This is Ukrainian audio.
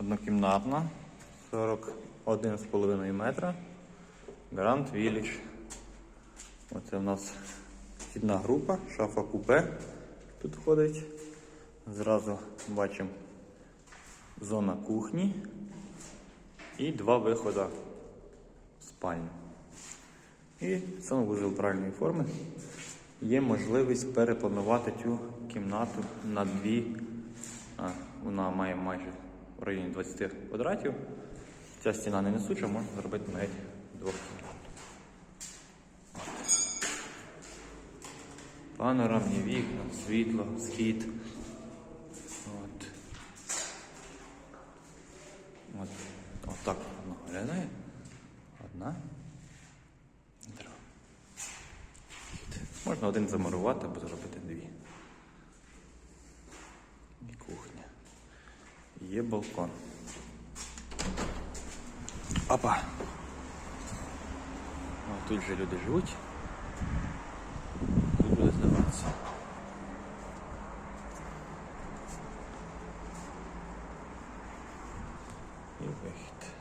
однокімнатна, 41,5 метра. Grand Village. Оце в нас вхідна група, шафа купе тут входить. Зразу бачимо зона кухні і два виходи в спальню. І санвузол правильної форми. Є можливість перепланувати цю кімнату на дві. Вона має майже в районі 20 квадратів. Ця стіна не несуча, можна зробити навіть двох кімнат. Панорамні вікна, світло, схід. От. От. Отак воно виглядає. Одна. Друга. Можна один замурувати або зробити дві. І кухня. Є балкон. Опа! О, тут же люди живуть. Тут буде здаватися. І вихід.